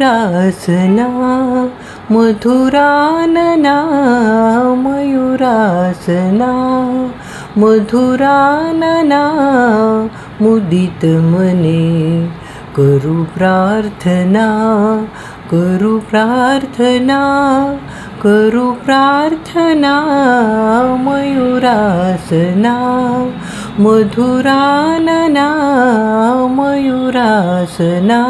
मयुरासना मधुरानना मयुरासना मधुरानना मुदित मने करू प्रार्थना करू प्रार्थना करू प्रार्थना मयुरासना मधुरानना मयुरासना।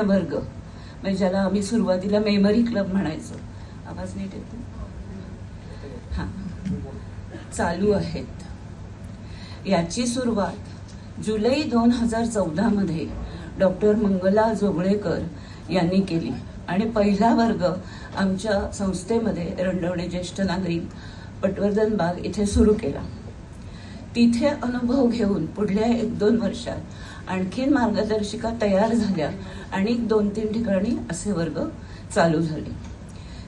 वर्ग म्हणजे ज्याला आम्ही सुरुवातीला मेमरी क्लब म्हणायचो. आवाज नीट येतो? हा. चालू आहेत. याची सुरुवात जुलै दोन हजार चौदामध्ये डॉक्टर मंगला जोगळेकर यांनी केली. आणि पहिला वर्ग आमच्या संस्थेमध्ये रंडवणे ज्येष्ठ नागरिक पटवर्धन बाग इथे सुरू केला. तिथे अनुभव घेऊन पुढल्या एक दोन वर्षात आणखीन मार्गदर्शिका तयार झाल्या आणि दोन तीन ठिकाणी असे वर्ग चालू झाले.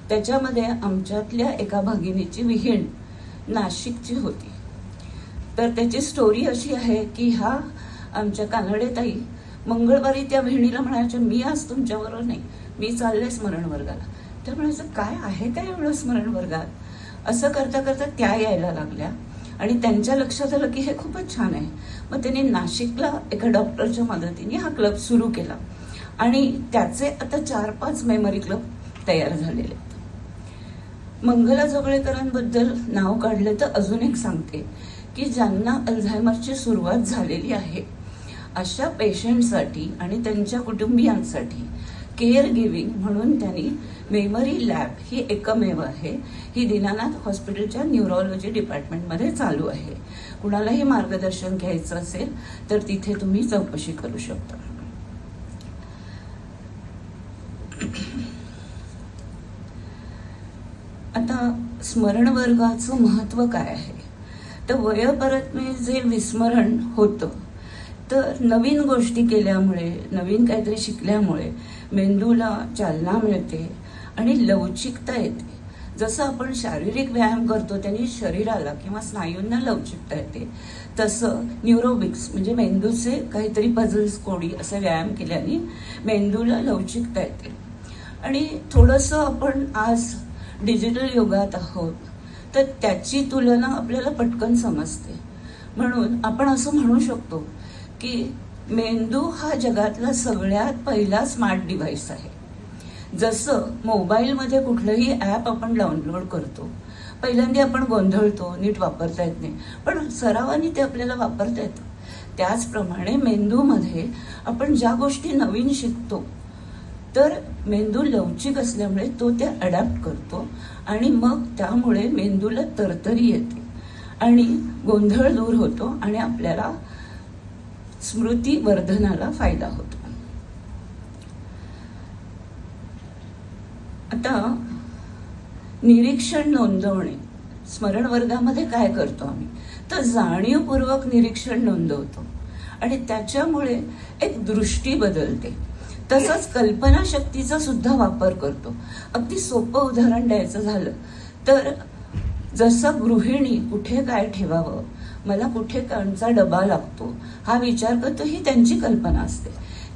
त्याच्यामध्ये आमच्यातल्या एका भगिनीची विहीण नाशिकची होती. तर त्याची स्टोरी अशी आहे की ह्या आमच्या कानडेताई मंगळवारी त्या बहिणीला म्हणायच्या मी आज तुमच्याबरोबर नाही मी चालले स्मरण वर्गाला. त्या म्हणायचं काय आहे काय एवढं स्मरण वर्गात? असं करता करता त्या यायला लागल्या. आणि त्यांच्या लक्षात आलं की हे खूपच छान आहे. मग त्यांनी नाशिकला एका डॉक्टरच्या मदतीने हा क्लब सुरू केला. आणि त्याचे आता चार पाच मेमरी क्लब तयार झालेले. आहेत मंगला जोगळेकरांबद्दल नाव काढलं तर अजून एक सांगते की ज्यांना अल्झायमरची सुरुवात झालेली आहे अशा पेशंटसाठी आणि त्यांच्या कुटुंबियांसाठी केअर गिव्हिंग म्हणून त्यांनी मेमरी लॅब ही एकमेव आहे. ही दीनानाथ हॉस्पिटलच्या न्यूरोलॉजी डिपार्टमेंटमध्ये चालू आहे. कुणालाही मार्गदर्शन घ्यायचं असेल तर तिथे तुम्ही चौकशी करू शकता. आता स्मरण वर्गाचं महत्त्व काय आहे? तर वयपरत्मे जे विस्मरण होतं तर नवीन गोष्टी केल्यामुळे नवीन काहीतरी शिकल्यामुळे मेंदूला चालना मिळते आणि लवचिकता येते. जसं आपण शारीरिक व्यायाम करतो त्यांनी शरीराला किंवा स्नायूंना लवचिकता येते. तसं न्यूरोबिक्स म्हणजे मेंदूचे काहीतरी पझल्स कोडी असे व्यायाम केल्याने मेंदूला लवचिकता येते. आणि थोडंसं आपण आज डिजिटल युगात आहोत तर त्याची तुलना आपल्याला पटकन समजते. म्हणून आपण असं म्हणू शकतो की मेंदू हा जगातला सगळ्यात पहिला स्मार्ट डिव्हाइस आहे. जसं मोबाईलमध्ये कुठलंही ॲप आपण डाउनलोड करतो. पहिल्यांदा आपण गोंधळतो नीट वापरता येत नाही. पण सरावाने ते आपल्याला वापरता येतं. त्याचप्रमाणे मेंदूमध्ये आपण ज्या गोष्टी नवीन शिकतो तर मेंदू लवचिक असल्यामुळे तो ते अडॅप्ट करतो आणि मग त्यामुळे मेंदूला तरतरी येते. आणि गोंधळ दूर होतो आणि आपल्याला स्मृती वर्धनाला फायदा होतो. आता निरीक्षण नोंदवणे. स्मरण वर्गामध्ये काय करतो आम्ही? तर जाणीवपूर्वक निरीक्षण नोंदवतो. आणि त्याच्यामुळे एक दृष्टी बदलते. तसंच कल्पनाशक्तीचा सुद्धा वापर करतो. अगदी सोपं उदाहरण द्यायचं झालं तर जसं गृहिणी कुठे काय ठेवावं मला कुठे कांचा डबा लागतो? हा विचार करतो ही त्यांची कल्पना असते.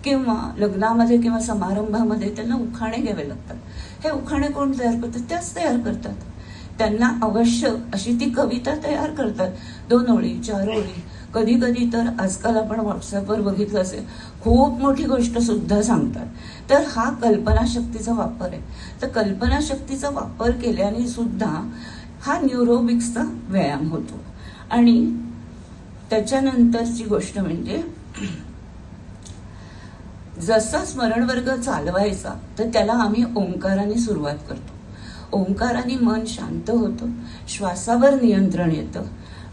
किंवा लग्नामध्ये किंवा समारंभामध्ये त्यांना उखाणे घ्यावे लागतात. हे उखाणे कोण तयार करतात? त्याच तयार करतात. त्यांना आवश्यक अशी ती कविता तयार करतात. दोन ओळी चार ओळी. कधी कधी तर आजकाल आपण व्हॉट्सअपवर बघितलं असेल खूप मोठी गोष्ट सुद्धा सांगतात. तर हा कल्पनाशक्तीचा वापर आहे. तर कल्पनाशक्तीचा वापर केल्याने सुद्धा हा न्यूरोबिक्सचा व्यायाम होतो. आणि त्याच्यानंतरची गोष्ट म्हणजे जसा स्मरण वर्ग चालवायचा तर त्याला आम्ही ओंकाराने सुरुवात करतो. ओंकाराने मन शांत होतं श्वासावर नियंत्रण येतं.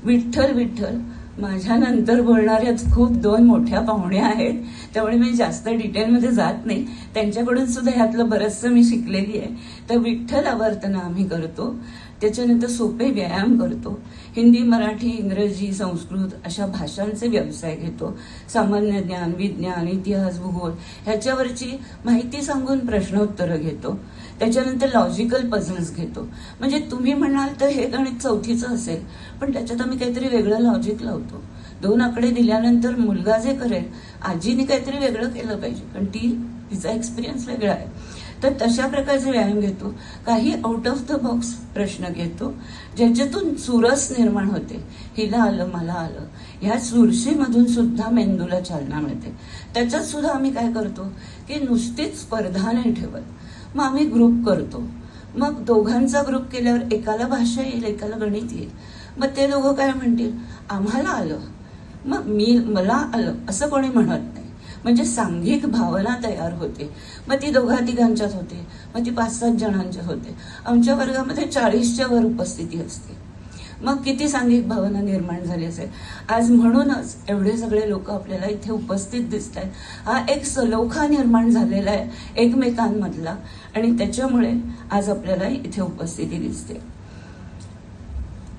विठ्ठल विठ्ठल माझ्या नंतर बोलणाऱ्या खूप दोन मोठ्या पाहुण्या आहेत त्यामुळे मी जास्त डिटेलमध्ये जात नाही. त्यांच्याकडून सुद्धा ह्यातलं बरंचसं मी शिकलेली आहे. तर विठ्ठल आवर्तन आम्ही करतो. त्याच्यानंतर सोपे व्यायाम करतो. हिंदी मराठी इंग्रजी संस्कृत अशा भाषांचे व्यवसाय घेतो. सामान्य ज्ञान विज्ञान इतिहास भूगोल ह्याच्यावरची माहिती सांगून प्रश्नोत्तरं घेतो. त्याच्यानंतर लॉजिकल पझल्स घेतो. म्हणजे तुम्ही म्हणाल तर हे गणित चौथीचं असेल पण त्याच्यात आम्ही काहीतरी वेगळं लॉजिक लावतो. दोन आकडे दिल्यानंतर मुलगा जे करेल आजीने काहीतरी वेगळं केलं पाहिजे कारण ती तिचा एक्सपिरियन्स वेगळा आहे. तर तशा प्रकारचे व्यायाम घेतो. काही आउट ऑफ द बॉक्स प्रश्न घेतो. ज्याच्यातून चुरस निर्माण होते. हिला आलं मला आलं. ह्या चुरशीमधून सुद्धा मेंदूला चालना मिळते. त्याच्यात सुद्धा आम्ही काय करतो? की नुसतीच स्पर्धा नाही ठेवत. मग आम्ही ग्रुप करतो. मग दोघांचा ग्रुप केल्यावर एकाला भाषा येईल एकाला गणित येईल. मग ते दोघं काय म्हणतील? आम्हाला आलं. मग मी मला आलं. असं कोणी म्हणत म्हणजे सांघिक भावना तयार होते. मग ती दोघा तिघांच्यात होते. मग ती पाच सात जणांच्यात होते. आमच्या वर्गामध्ये चाळीसच्या वर उपस्थिती असते. मग किती सांघिक भावना निर्माण झाली असेल? आज म्हणूनच एवढे सगळे लोक आपल्याला इथे उपस्थित दिसत आहेत हा एक सलोखा निर्माण झालेला आहे एकमेकांमधला. आणि त्याच्यामुळे आज आपल्याला इथे उपस्थिती दिसते.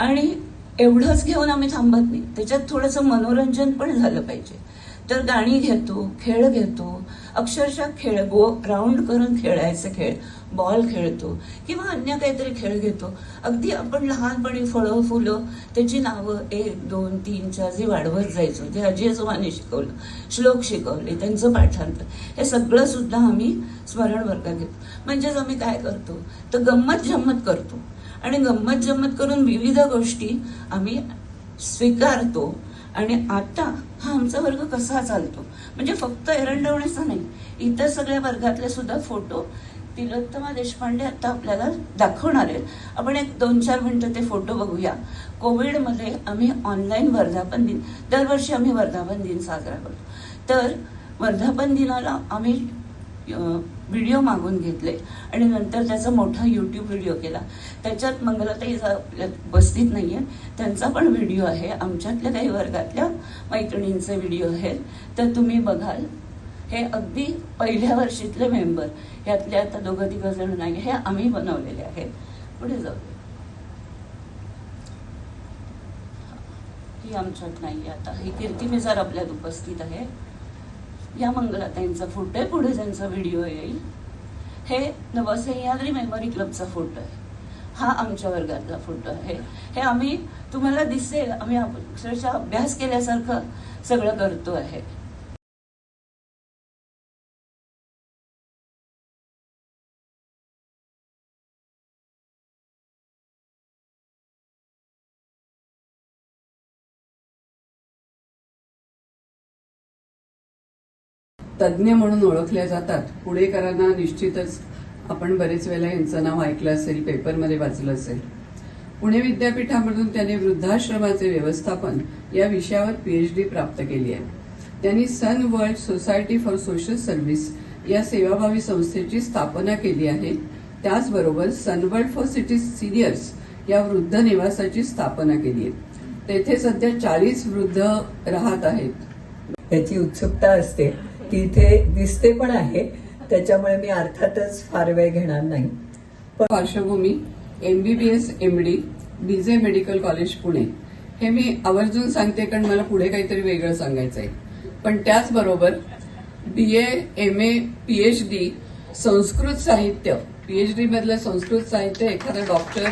आणि एवढंच घेऊन आम्ही थांबत नाही. त्याच्यात थोडंसं मनोरंजन पण झालं पाहिजे. तर गाणी घेतो खेळ घेतो अक्षरशः खेळ गो राऊंड करून खेळायचे खेळ बॉल खेळतो किंवा अन्य काहीतरी खेळ घेतो. अगदी आपण लहानपणी फळं फुलं त्याची नावं एक दोन तीन चार वाढवत जायचो जे आजी आजोबांनी शिकवलं श्लोक शिकवले त्यांचं पाठांतर हे सगळं सुद्धा आम्ही स्मरण वर्गात घेतो. म्हणजेच आम्ही काय करतो? तर गंमत जम्मत करतो. आणि गंमत जम्मत करून विविध गोष्टी आम्ही स्वीकारतो. आणि आता हा आमचा वर्ग कसा चालतो? म्हणजे फक्त एरंडवण्याचा नाही इतर सगळ्या वर्गातले सुद्धा फोटो तिलोत्तमा देशपांडे आता आपल्याला दाखवणार आहेत. आपण एक दोन चार मिनटं ते फोटो बघूया. कोविडमध्ये आम्ही ऑनलाईन वर्धापन दिन दरवर्षी आम्ही वर्धापन दिन साजरा करतो. तर वर्धापन दिनाला आम्ही व्हिडिओ मागून घेतले. आणि नंतर त्याचा मोठा यूट्यूब व्हिडिओ केला. त्याच्यात मंगलताई आपल्या उपस्थित आहे त्यांचा पण व्हिडिओ आहे. आमच्यातल्या काही वर्गातल्या मैत्रिणींचे व्हिडिओ आहेत. तर तुम्ही बघाल. हे अगदी पहिल्या वर्षीतले मेंबर. यातले आता दोघं तिघ जण नाही. हे आम्ही बनवलेले आहेत. पुढे जाऊ. ही आमच्यात नाही आता. ही कीर्ती मिजार आपल्यात उपस्थित आहे. या मंगलाताईंचा फोटो आहे पुढे त्यांचा व्हिडिओ येईल. हे नवसह्याद्री मेमरी क्लबचा फोटो आहे. हा आमच्या वर्गातला फोटो आहे. हे आम्ही तुम्हाला दिसेल आम्ही अक्षरशः अभ्यास केल्यासारखं सगळं करतो आहे. तज्ज्ञ म्हणून ओळखल्या जातात. पुणेकरांना निश्चितच आपण बरेच वेळेला यांचं नाव ऐकलं असेल पेपरमध्ये वाचलं असेल. पुणे विद्यापीठामधून त्यांनी वृद्धाश्रमाचे व्यवस्थापन या विषयावर पीएचडी प्राप्त केली आहे. त्यांनी Sun world society for social service या सेवाभावी संस्थेची स्थापना केली आहे. त्याचबरोबर सनवर्ल्ड फॉर सिटी सिनियर्स या वृद्ध निवासाची स्थापना केली आहे. तेथे सध्या चाळीस वृद्ध राहत आहेत. त्याची उत्सुकता असते. तिथे दिसते पण आहे. त्याच्यामुळे मी अर्थातच फार वेळ घेणार नाही. पार्श्वभूमी MBBS MD BJ medical college Pune. हे मी आवर्जून सांगते कारण मला पुढे काहीतरी वेगळं सांगायचं आहे पण त्याचबरोबर B A M A P H D Sanskrit साहित्य. पी एच मधलं संस्कृत साहित्य एखादा डॉक्टर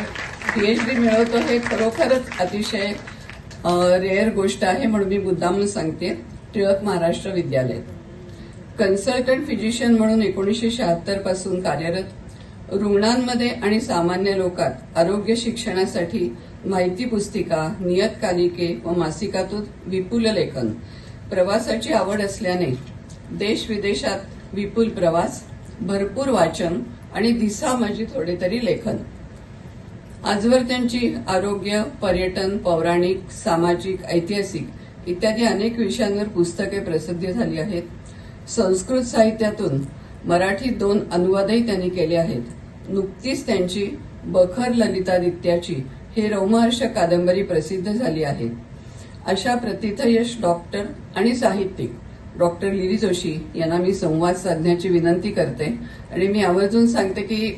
पी एच डी मिळवतो हे खरोखरच अतिशय रेअर गोष्ट आहे म्हणून मी मुद्दामून सांगते. टिळक महाराष्ट्र विद्यालय. कन्सल्टंट फिजिशियन म्हणून एकोणीसशे शहात्तरपासून कार्यरत रुग्णांमध्ये आणि सामान्य लोकात आरोग्य शिक्षणासाठी माहिती पुस्तिका नियतकालिके व मासिकातून विपुल लेखन. प्रवासाची आवड असल्याने देश विदेशात विपुल प्रवास भरपूर वाचन आणि दिसा माझी थोडे तरी लेखन. आजवर त्यांची आरोग्य पर्यटन पौराणिक सामाजिक ऐतिहासिक इत्यादी अनेक विषयांवर पुस्तके प्रसिद्ध झाली आहेत. संस्कृत साहित्यातून मराठी दोन अनुवादही त्यांनी केले आहेत. नुकतीच त्यांची बखर ललितादित्याची हे रोमहर्ष कादंबरी प्रसिद्ध झाली आहे. अशा प्रतिथयश डॉक्टर आणि साहित्यिक डॉक्टर लिली जोशी यांना मी संवाद साधण्याची विनंती करते आणि मी आवर्जून सांगते की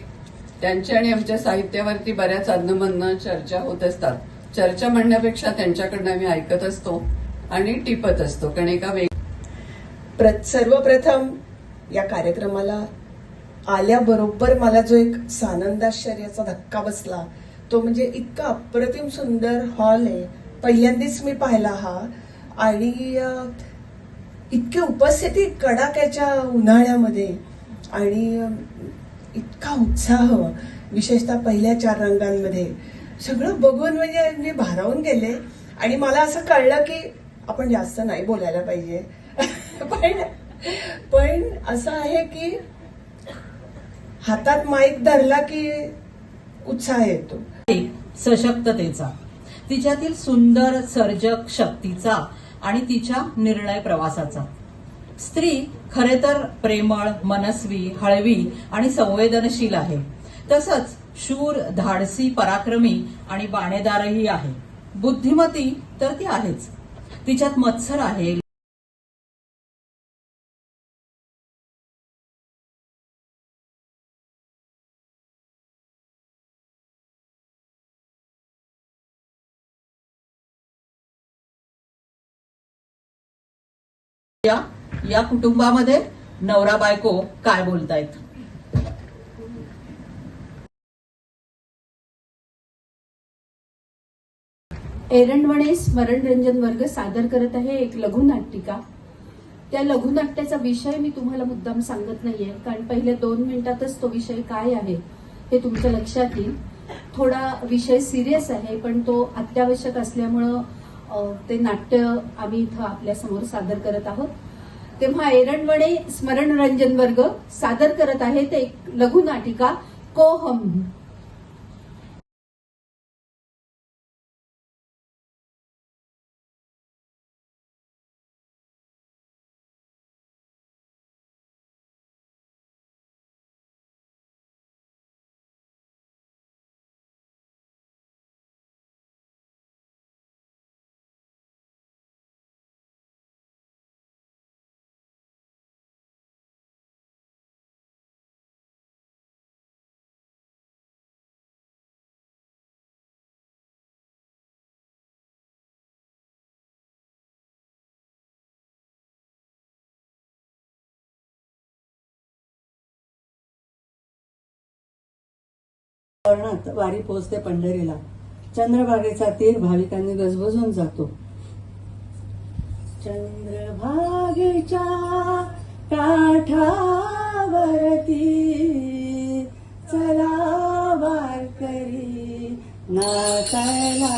त्यांच्या आणि आमच्या साहित्यावरती बऱ्याच अधनमधनं चर्चा होत असतात. चर्चा म्हणण्यापेक्षा त्यांच्याकडनं आम्ही ऐकत असतो आणि टिपत असतो. कारण एका वेग प्र- सर्वप्रथम या कार्यक्रमाला आल्याबरोबर मला जो एक सानंदाश्चर्याचा धक्का बसला तो म्हणजे इतका अप्रतिम सुंदर हॉल आहे. पहिल्यांदाच मी पाहिला हा. आणि इतकी उपस्थिती कडाक्याच्या उन्हाळ्यामध्ये आणि इतका उत्साह विशेषतः पहिल्या चार रंगांमध्ये. सगळं बघून म्हणजे मी भारावून गेले. आणि मला असं कळलं की आपण जास्त नाही बोलायला पाहिजे. पण पण असं आहे की हातात माईक धरला की उत्साह येतो. सशक्ततेचा तिच्यातील सुंदर सर्जक शक्तीचा आणि तिच्या निर्णय प्रवासाचा. स्त्री खरे तर प्रेमळ मनस्वी हळवी आणि संवेदनशील आहे. तसंच शूर धाडसी पराक्रमी आणि बाणेदारही आहे. बुद्धिमती तर ती आहेच. तिच्यात मत्सर आहे या या कुटुंबामध्ये नवरा बायको काय बोलतायत? एरंडवणे स्मरणरंजन वर्ग सादर करत आहे एक लघुनाटिका त्या लघुनाट्याचा विषय मी तुम्हाला मुद्दाम सांगत नाहीये कारण पहिल्या दोन मिनिटातच तो विषय काय आहे हे तुमच्या लक्षात येईल. थोडा विषय सिरियस आहे पण तो अत्यावश्यक असल्यामुळं ते नाट्य आम्ही इथं आपल्यासमोर सादर करत आहोत. तेव्हा एरंडवणे स्मरणरंजन वर्ग सादर करत आहेत एक लघुनाटिका को वर्णात वारी पोचते पंढरीला. चंद्रभागेचा तीर भाविकांनी गजबजून जातो. चंद्रभागेच्या काठावरती चला वारकरी नाचायला.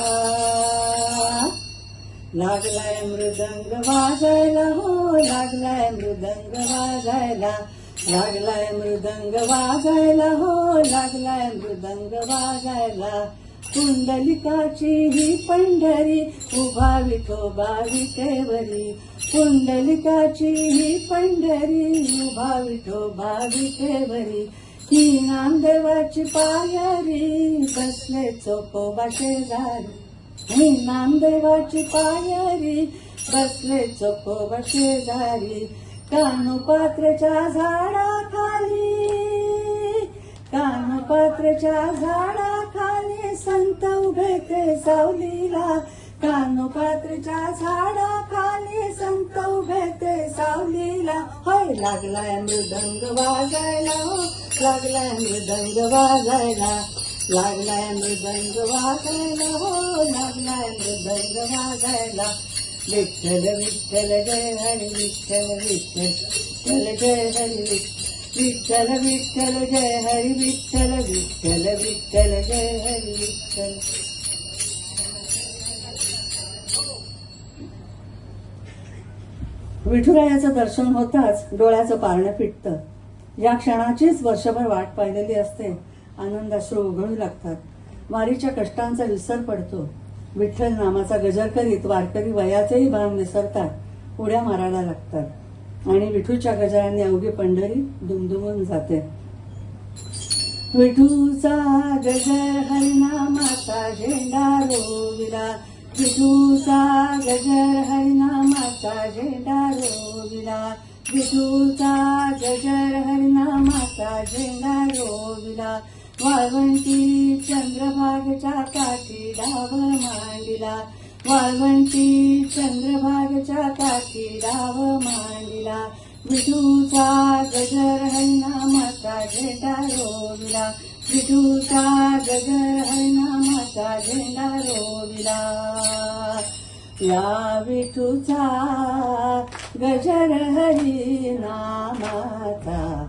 लागलाय मृदंग वाजायला हो लागलाय मृदंग वाजायला. लागलाय मृदंग वाजायला हो लागलाय मृदंग वाजायला. कुंडलिकाची ही पंढरी उभा विठोबा विटेवरी कुंडलिकाची ही पंढरी उभा विठोबा विटेवरी ही नामदेवाची पायरी बसले चोकोबा शेजारी ही नामदेवाची पायरी बसले चोकोबा शेजारी कानोपात्रच्या झाडाखाली कानोपात्रच्या झाडाखाली संत उभे ते सावलीला. कानोपात्रच्या झाडाखाली संत उभे ते सावलीला. होय लागलाय मृदंग वाजायला हो. लागलाय मृदंग वाजायला लागलाय मृदंग वाजायला हो. लागलाय मृदंग वाजायला. विठ्ठल विठ्ठल जय हरी विठ्ठल विठ्ठल जय हरी विठ्ठल विठ्ठल जय हरी विठ्ठल विठ्ठल विठ्ठल जय हरी विठ्ठल विठुरायाचं दर्शन होताच डोळ्याचं पारणं फिटतं. या क्षणाचीच वर्षभर वाट पाहिलेली असते. आनंदाश्रू उघडू लागतात. वारीच्या कष्टांचा विसर पडतो. विठ्ठल नामाचा गजर करीत वारकरी वयाचेही भान विसरतात उड्या मारायला लागतात. आणि विठूच्या गजरांनी अवघी पंढरी दुमदुमून जाते. विठूचा गजर हरिनामाचा झेंडा रोविला. विठूचा गजर हरिनामाचा झेंडा रोविला. विठूचा गजर हरिनामाचा झेंडा रोविला. वाळवंटी चंद्रभागच्या काठी डाव मांडिला. वाळवंटी चंद्रभागच्या काठी डाव मांडिला. विठूचा गजर माता झेंडा रोविला. विठूचा गजर माता झेंडा रोविला. या विठूचा गजर हरी नामाचा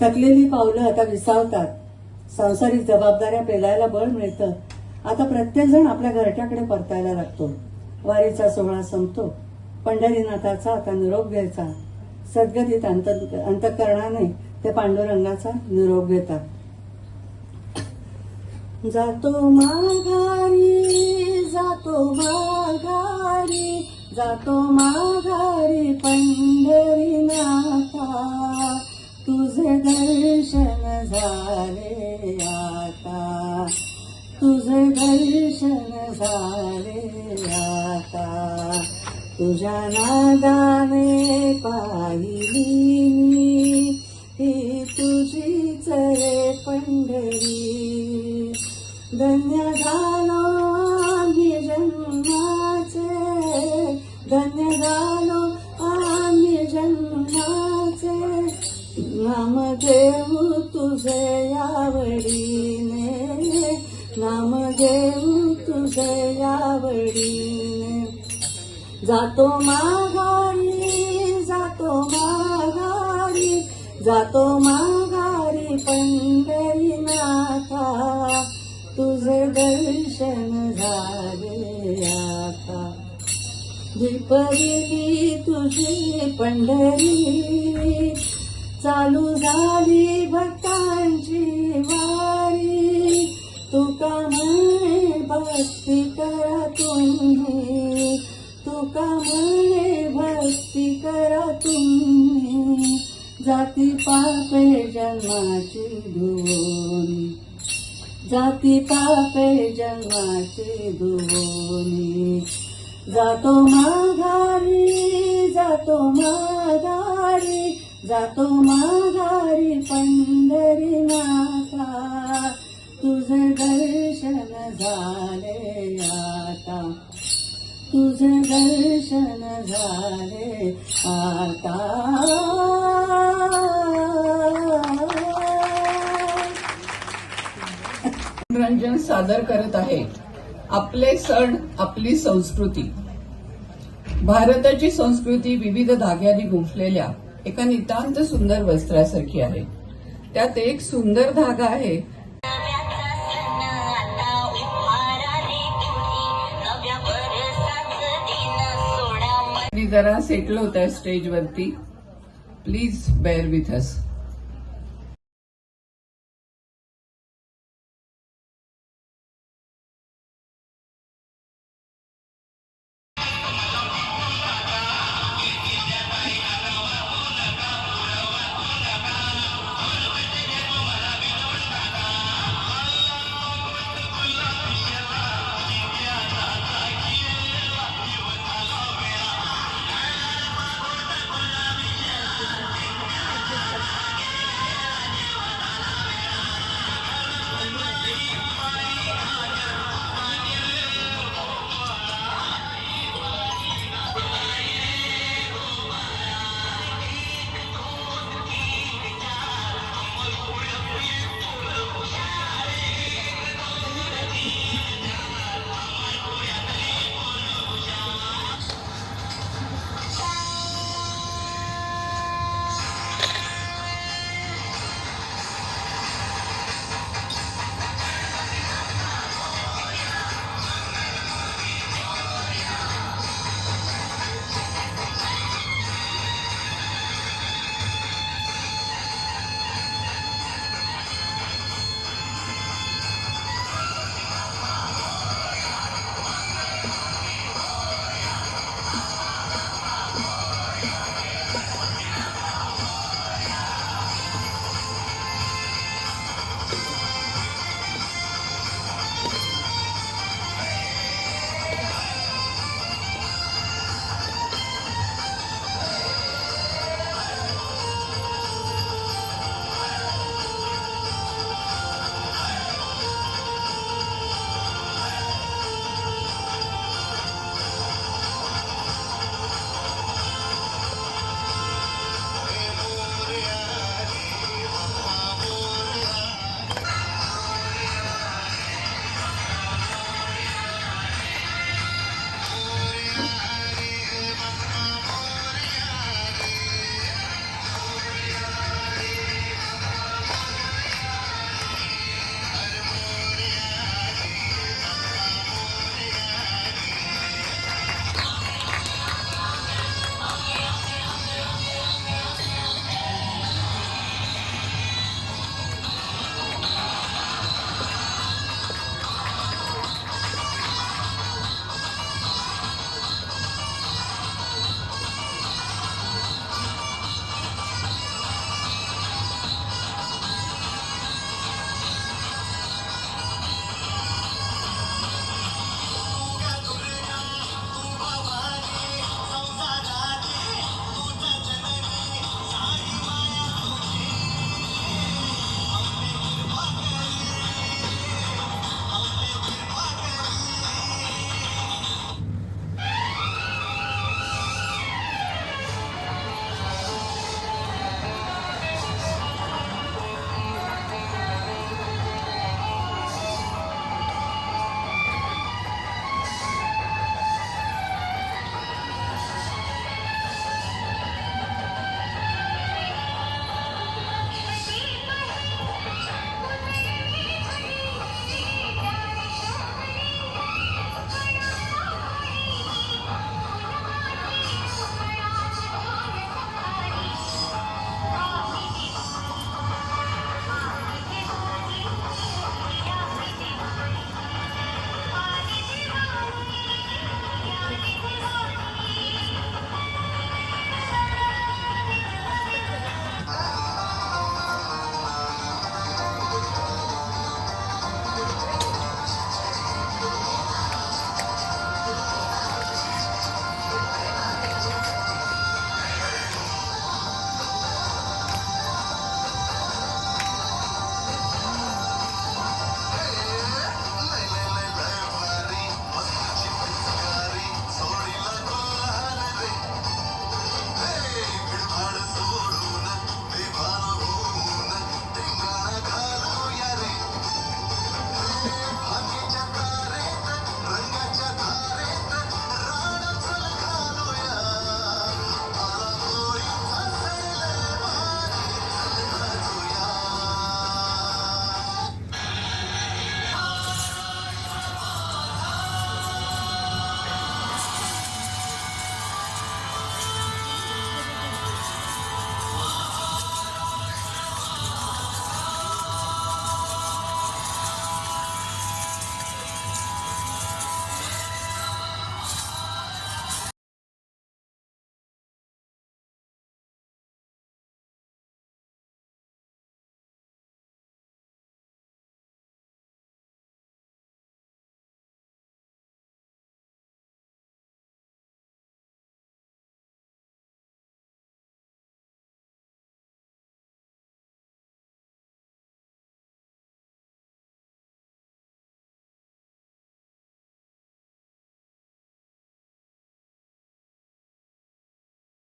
थकलेली पावलं आता विसावतात. सांसारिक जबाबदाऱ्या पेलायला बळ मिळतं. आता प्रत्येक जण आपल्या घरट्याकडे परतायला लागतो. वारीचा सोहळा संपतो. पंढरीनाथाचा आता निरोप घ्यायचा. सद्गतीत अंत अंतकरणाने ते पांडुरंगाचा निरोप घेतात. जातो माघारी जातो माघारी जातो माघारी पंढरीनाथा. तुझे दर्शन झाले आता. तुझे दर्शन झाले आता. तुझ्या नादाने पाहिली मी. ही तुझीच रे पंढरी. धन्य झालो मी जन्माचे. धन्य झालो नामदेव तुझे आवडीने नामदेव तुझे आवडीने जातो माघारी जातो माघारी जातो माघारी पंढरीनाथा. तुझे दर्शन झाले आता. दीपदिली तुझी पंढरी चालू झाली भक्तांची वारी. तुका म्हणे भक्ती करा तुम्ही. तुका म्हणे भक्ती करा तुम्ही. जाती पापे जन्माची धोनी जाती पापे जन्माची धोनी जातो माघारी जातो माघारी. जातो माघारी माता तुझे दर्शन झाले आता. तुझे दर्शन झाले आता. मनोरंजन सादर करत आहे. आपले सण आपली संस्कृती. भारताची संस्कृती विविध धाग्यांनी गुंफलेल्या एका नितांत सुंदर वस्त्रासारखी आहे. त्यात एक सुंदर धागा आहे. मी जरा सेटलो होत्या स्टेजवरती प्लीज बेअर विथ अस